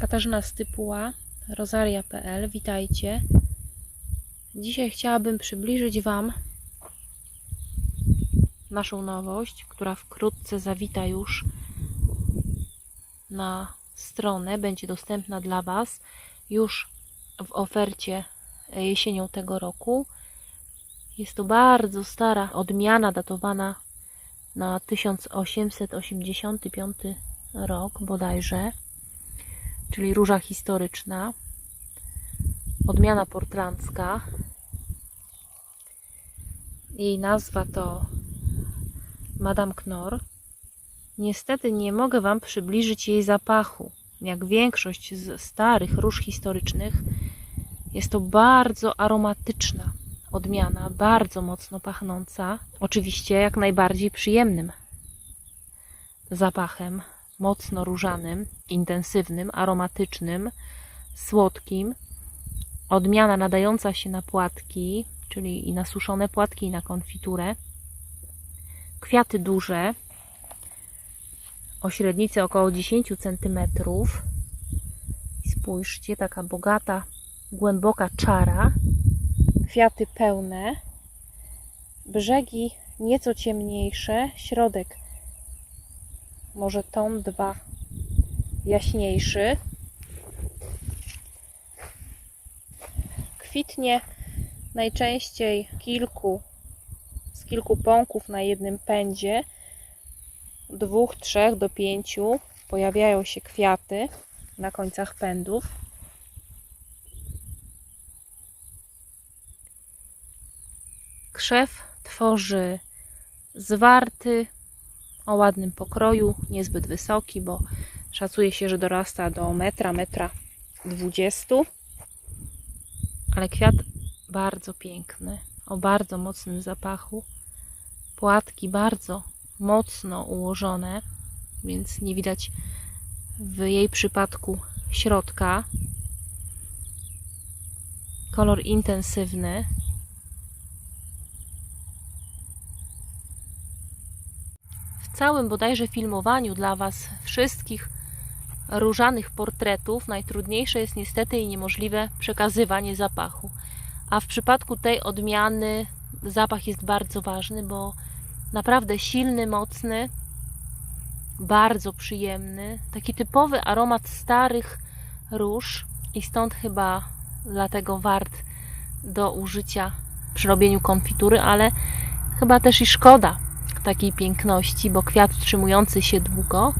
Katarzyna Stypuła, rosaria.pl. Witajcie. Dzisiaj chciałabym przybliżyć Wam naszą nowość, która wkrótce zawita już na stronę. Będzie dostępna dla Was już w ofercie jesienią tego roku. Jest to bardzo stara odmiana datowana na 1885 rok bodajże, czyli róża historyczna, odmiana portlandzka. Jej nazwa to Madame Knorr. Niestety nie mogę Wam przybliżyć jej zapachu. Jak większość z starych róż historycznych, jest to bardzo aromatyczna odmiana, bardzo mocno pachnąca. Oczywiście jak najbardziej przyjemnym zapachem, mocno różanym, intensywnym, aromatycznym, słodkim. Odmiana nadająca się na płatki, czyli i na suszone płatki, i na konfiturę. Kwiaty duże, o średnicy około 10 cm. Spójrzcie, taka bogata, głęboka czara. Kwiaty pełne, brzegi nieco ciemniejsze, środek może ton dwa jaśniejszy. Kwitnie najczęściej kilku, z kilku pąków na jednym pędzie, dwóch, trzech do pięciu pojawiają się kwiaty na końcach pędów. Krzew tworzy zwarty o ładnym pokroju, niezbyt wysoki, bo szacuje się, że dorasta do metra, metra dwudziestu. Ale kwiat bardzo piękny, o bardzo mocnym zapachu. Płatki bardzo mocno ułożone, więc nie widać w jej przypadku środka. Kolor intensywny. Całym bodajże filmowaniu dla Was wszystkich różanych portretów najtrudniejsze jest niestety i niemożliwe przekazywanie zapachu. A w przypadku tej odmiany zapach jest bardzo ważny, bo naprawdę silny, mocny, bardzo przyjemny, taki typowy aromat starych róż i stąd chyba dlatego wart do użycia przy robieniu konfitury, ale chyba też i szkoda takiej piękności, bo kwiat utrzymujący się długo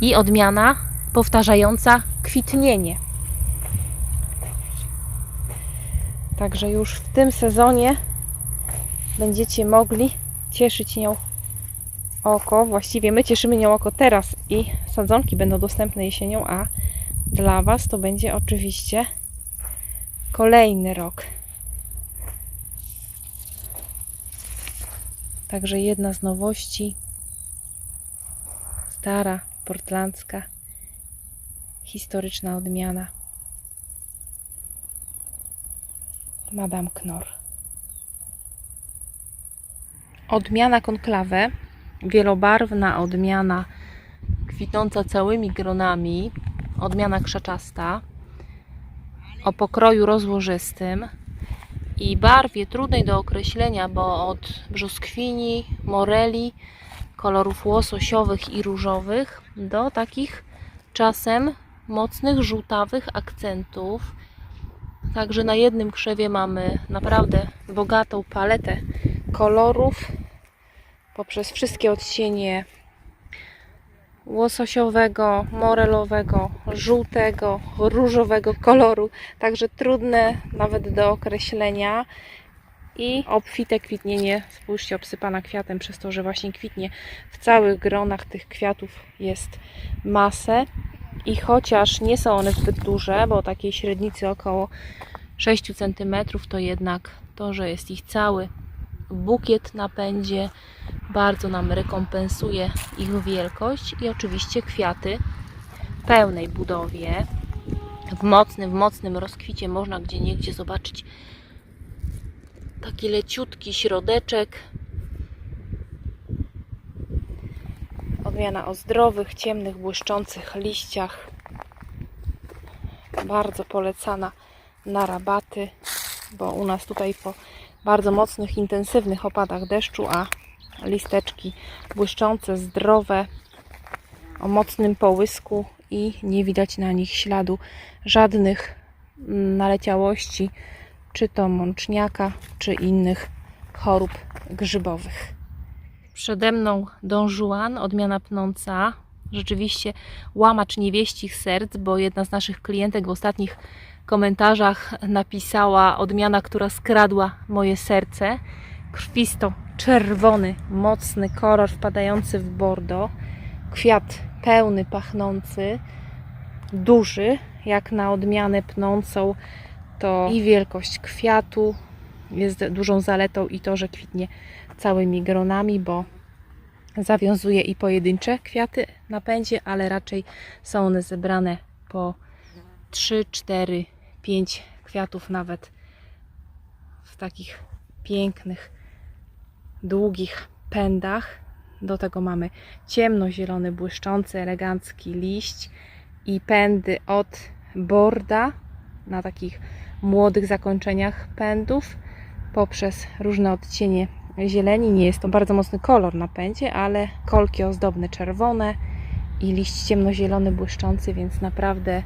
i odmiana powtarzająca kwitnienie. Także już w tym sezonie będziecie mogli cieszyć nią oko. Właściwie my cieszymy nią oko teraz i sadzonki będą dostępne jesienią, a dla Was to będzie oczywiście kolejny rok. Także jedna z nowości, stara, portlandzka, historyczna odmiana. Madame Knorr. Odmiana konklawę, wielobarwna odmiana kwitnąca całymi gronami, odmiana krzaczasta o pokroju rozłożystym i barwie trudnej do określenia, bo od brzoskwini, moreli, kolorów łososiowych i różowych do takich czasem mocnych żółtawych akcentów. Także na jednym krzewie mamy naprawdę bogatą paletę kolorów poprzez wszystkie odcienie łososiowego, morelowego, żółtego, różowego koloru, także trudne nawet do określenia. I obfite kwitnienie, spójrzcie, obsypana kwiatem przez to, że właśnie kwitnie w całych gronach tych kwiatów jest masę. I chociaż nie są one zbyt duże, bo takiej średnicy około 6 cm, to jednak to, że jest ich cały bukiet na pędzie bardzo nam rekompensuje ich wielkość i oczywiście kwiaty pełnej budowie. W mocnym, w mocnym rozkwicie można gdzie niegdzie zobaczyć taki leciutki środeczek. Odmiana o zdrowych, ciemnych, błyszczących liściach. Bardzo polecana na rabaty, bo u nas tutaj po bardzo mocnych, intensywnych opadach deszczu, a listeczki błyszczące, zdrowe, o mocnym połysku i nie widać na nich śladu żadnych naleciałości, czy to mączniaka, czy innych chorób grzybowych. Przede mną Don Juan, odmiana pnąca. Rzeczywiście łamacz niewieścich serc, bo jedna z naszych klientek w ostatnich komentarzach napisała odmiana, która skradła moje serce. Krwisto czerwony, mocny kolor wpadający w bordo. Kwiat pełny, pachnący, duży, jak na odmianę pnącą. To i wielkość kwiatu jest dużą zaletą i to, że kwitnie całymi gronami, bo zawiązuje i pojedyncze kwiaty na pędzie, ale raczej są one zebrane po 3, 4, 5 kwiatów nawet w takich pięknych, długich pędach. Do tego mamy ciemnozielony, błyszczący, elegancki liść i pędy od borda na takich młodych zakończeniach pędów poprzez różne odcienie zieleni. Nie jest to bardzo mocny kolor na pędzie, ale kolki ozdobne czerwone i liść ciemnozielony błyszczący, więc naprawdę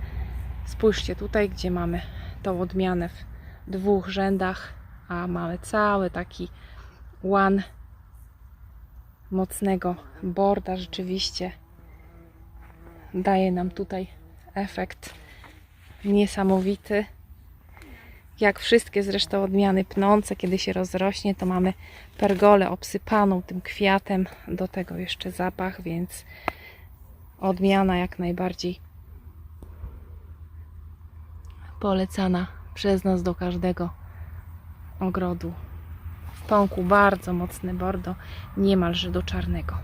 spójrzcie tutaj, gdzie mamy tą odmianę w dwóch rzędach, a mamy cały taki łan mocnego borda rzeczywiście daje nam tutaj efekt niesamowity jak wszystkie zresztą odmiany pnące, kiedy się rozrośnie, to mamy pergolę obsypaną tym kwiatem, do tego jeszcze zapach, więc odmiana jak najbardziej polecana przez nas do każdego ogrodu. Pąku bardzo mocny bordo, niemalże do czarnego.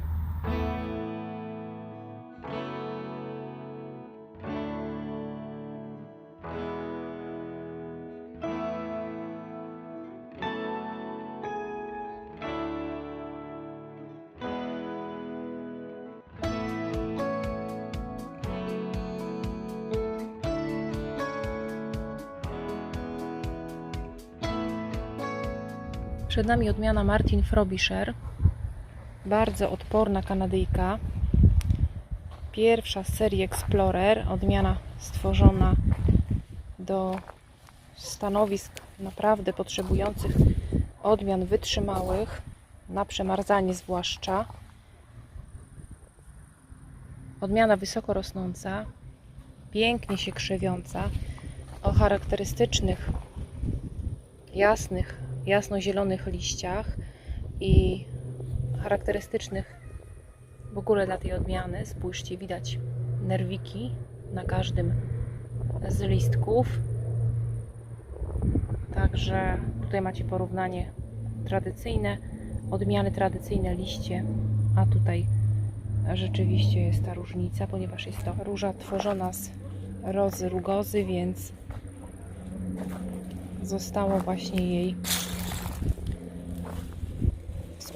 Przed nami odmiana Martin Frobisher. Bardzo odporna Kanadyjka. Pierwsza z serii Explorer. Odmiana stworzona do stanowisk naprawdę potrzebujących odmian wytrzymałych, na przemarzanie zwłaszcza. Odmiana wysoko rosnąca, pięknie się krzewiąca, o charakterystycznych, jasnych, jasno-zielonych liściach i charakterystycznych w ogóle dla tej odmiany. Spójrzcie, widać nerwiki na każdym z listków. Także tutaj macie porównanie tradycyjne, odmiany tradycyjne liście, a tutaj rzeczywiście jest ta różnica, ponieważ jest to róża tworzona z rozy rugozy, więc zostało właśnie jej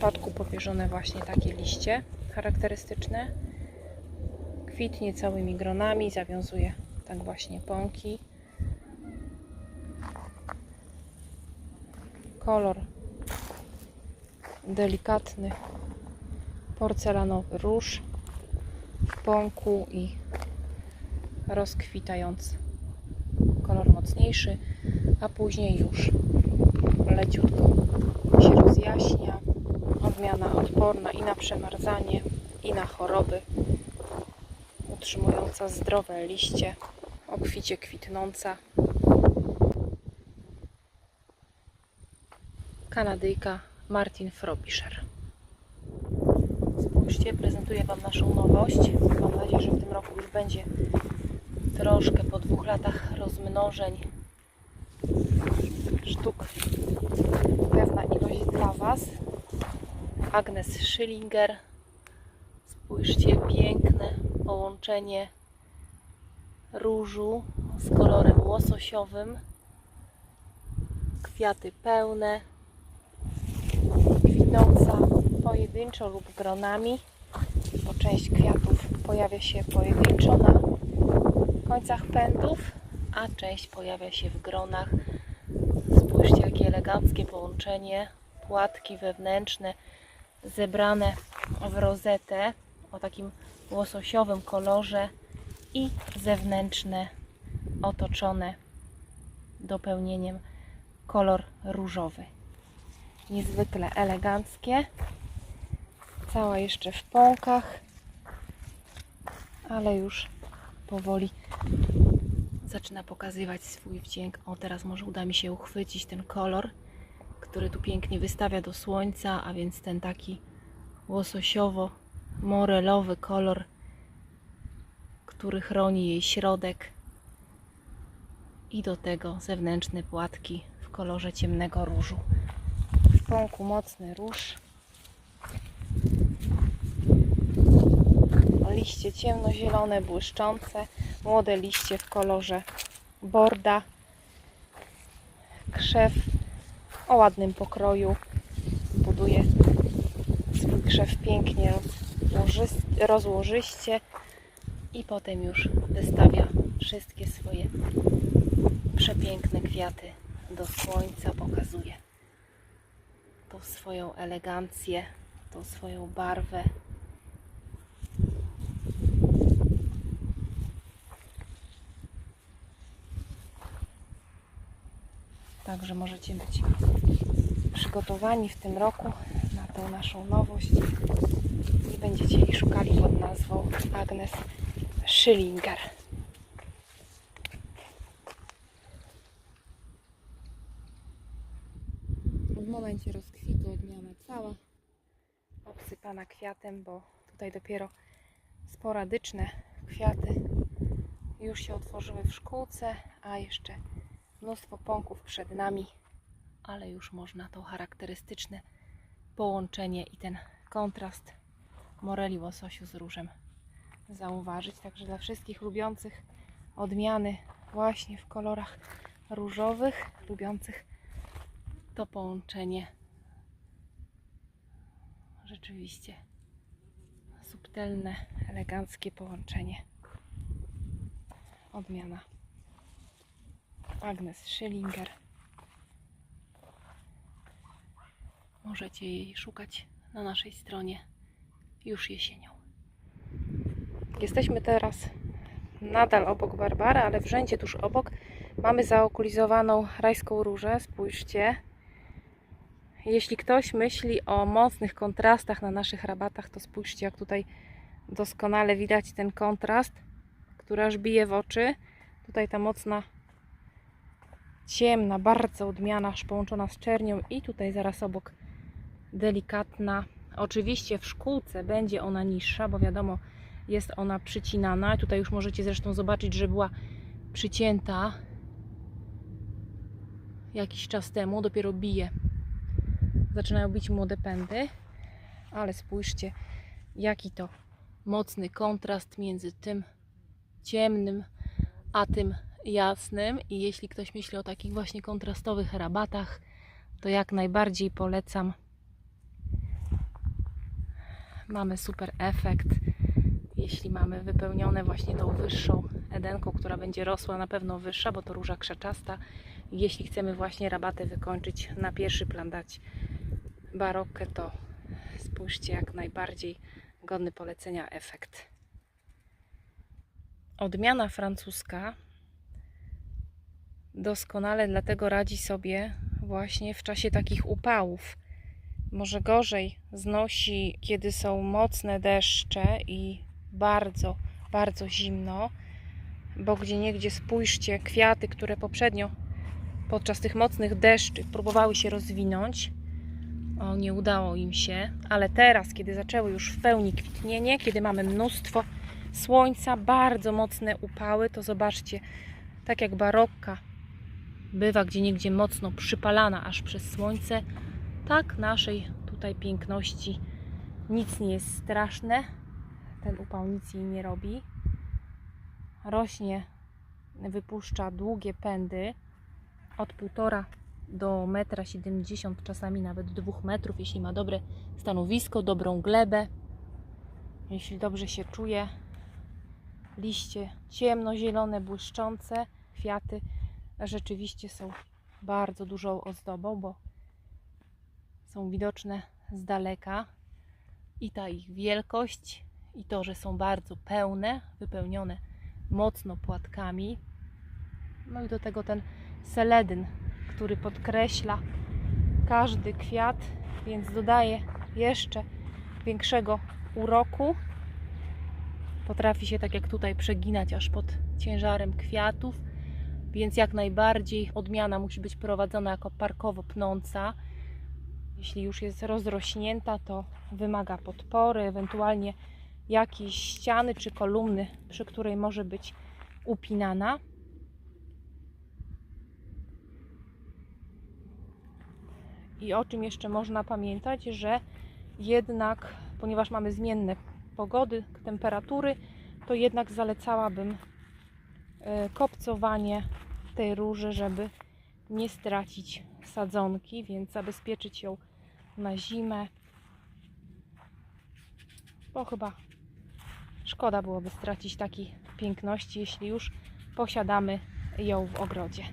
w spadku powierzone właśnie takie liście charakterystyczne. Kwitnie całymi gronami, zawiązuje tak właśnie pąki. Kolor delikatny, porcelanowy róż w pąku i rozkwitający kolor mocniejszy, a później już leciutko się rozjaśnia. Odmiana odporna i na przemarzanie, i na choroby, utrzymująca zdrowe liście, obficie kwitnąca. Kanadyjka Martin Frobisher. Spójrzcie, prezentuję Wam naszą nowość. Mam nadzieję, że w tym roku już będzie troszkę po dwóch latach rozmnożeń sztuk pewna ilość dla Was. Agnes Schillinger. Spójrzcie, piękne połączenie różu z kolorem łososiowym. Kwiaty pełne, kwitnąca pojedynczo lub gronami, bo część kwiatów pojawia się pojedynczo na końcach pędów, a część pojawia się w gronach. Spójrzcie, jakie eleganckie połączenie. Płatki wewnętrzne zebrane w rozetę o takim łososiowym kolorze i zewnętrzne otoczone dopełnieniem kolor różowy. Niezwykle eleganckie. Cała jeszcze w pąkach, ale już powoli zaczyna pokazywać swój wdzięk. O, teraz może uda mi się uchwycić ten kolor, który tu pięknie wystawia do słońca, a więc ten taki łososiowo-morelowy kolor, który chroni jej środek i do tego zewnętrzne płatki w kolorze ciemnego różu. W pąku mocny róż. Liście ciemnozielone, błyszczące, młode liście w kolorze borda, krzew o ładnym pokroju buduje swój krzew pięknie rozłożyście i potem już wystawia wszystkie swoje przepiękne kwiaty do słońca, pokazuje tą swoją elegancję, tą swoją barwę. Także możecie być przygotowani w tym roku na tę naszą nowość i będziecie jej szukali pod nazwą Agnes Schillinger. W momencie rozkwitu odmiana cała obsypana kwiatem, bo tutaj dopiero sporadyczne kwiaty już się otworzyły w szkółce, a jeszcze mnóstwo pąków przed nami, ale już można to charakterystyczne połączenie i ten kontrast moreli łososiu z różem zauważyć. Także dla wszystkich lubiących odmiany właśnie w kolorach różowych, lubiących to połączenie rzeczywiście subtelne, eleganckie połączenie. Odmiana Agnes Schillinger. Możecie jej szukać na naszej stronie już jesienią. Jesteśmy teraz nadal obok Barbary, ale w rzędzie tuż obok mamy zaokulizowaną rajską różę. Spójrzcie. Jeśli ktoś myśli o mocnych kontrastach na naszych rabatach, to spójrzcie, jak tutaj doskonale widać ten kontrast, który aż bije w oczy. Tutaj ta mocna, ciemna, bardzo odmiana, aż połączona z czernią i tutaj zaraz obok delikatna. Oczywiście w szkółce będzie ona niższa, bo wiadomo, jest ona przycinana. Tutaj już możecie zresztą zobaczyć, że była przycięta jakiś czas temu, dopiero bije. Zaczynają bić młode pędy, ale spójrzcie, jaki to mocny kontrast między tym ciemnym, a tym jasnym. I jeśli ktoś myśli o takich właśnie kontrastowych rabatach, to jak najbardziej polecam. Mamy super efekt jeśli mamy wypełnione właśnie tą wyższą edenką, która będzie rosła na pewno wyższa, bo to róża krzaczasta. Jeśli chcemy właśnie rabatę wykończyć, na pierwszy plan dać barokę, to spójrzcie jak najbardziej godny polecenia efekt. Odmiana francuska doskonale dlatego radzi sobie właśnie w czasie takich upałów. Może gorzej znosi, kiedy są mocne deszcze i bardzo, bardzo zimno, bo gdzie niegdzie spójrzcie, kwiaty, które poprzednio podczas tych mocnych deszczy próbowały się rozwinąć, o, nie udało im się, ale teraz, kiedy zaczęły już w pełni kwitnienie, kiedy mamy mnóstwo słońca, bardzo mocne upały, to zobaczcie, tak jak barokka bywa gdzie niegdzie mocno przypalana aż przez słońce, tak naszej tutaj piękności nic nie jest straszne, ten upał nic jej nie robi. Rośnie, wypuszcza długie pędy od 1,5 do 1,70 m, czasami nawet 2 metrów, jeśli ma dobre stanowisko, dobrą glebę, jeśli dobrze się czuje. Liście ciemnozielone, błyszczące, kwiaty rzeczywiście są bardzo dużą ozdobą, bo są widoczne z daleka i ta ich wielkość, i to, że są bardzo pełne, wypełnione mocno płatkami. No i do tego ten seledyn, który podkreśla każdy kwiat, więc dodaje jeszcze większego uroku. Potrafi się tak jak tutaj przeginać aż pod ciężarem kwiatów, więc jak najbardziej odmiana musi być prowadzona jako parkowo pnąca. Jeśli już jest rozrośnięta, to wymaga podpory, ewentualnie jakieś ściany czy kolumny, przy której może być upinana. I o czym jeszcze można pamiętać, że jednak, ponieważ mamy zmienne pogody, temperatury, to jednak zalecałabym kopcowanie tej róży, żeby nie stracić sadzonki, więc zabezpieczyć ją na zimę. Bo chyba szkoda byłoby stracić takiej piękności, jeśli już posiadamy ją w ogrodzie.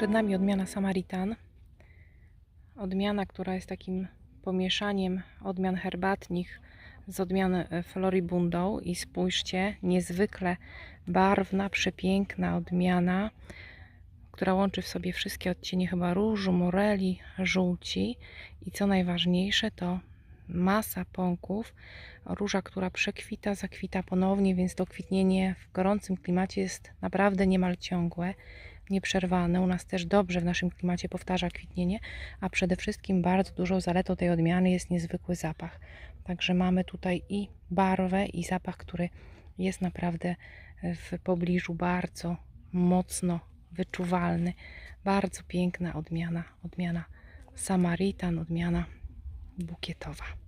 Przed nami odmiana Samaritan. Odmiana, która jest takim pomieszaniem odmian herbatnich z odmian e, floribundą. I spójrzcie, niezwykle barwna, przepiękna odmiana, która łączy w sobie wszystkie odcienie chyba różu, moreli, żółci. I co najważniejsze, to masa pąków. Róża, która przekwita, zakwita ponownie, więc to kwitnienie w gorącym klimacie jest naprawdę niemal ciągłe nieprzerwane. U nas też dobrze w naszym klimacie powtarza kwitnienie, a przede wszystkim bardzo dużą zaletą tej odmiany jest niezwykły zapach. Także mamy tutaj i barwę, i zapach, który jest naprawdę w pobliżu bardzo mocno wyczuwalny. Bardzo piękna odmiana, odmiana Samaritan, odmiana bukietowa.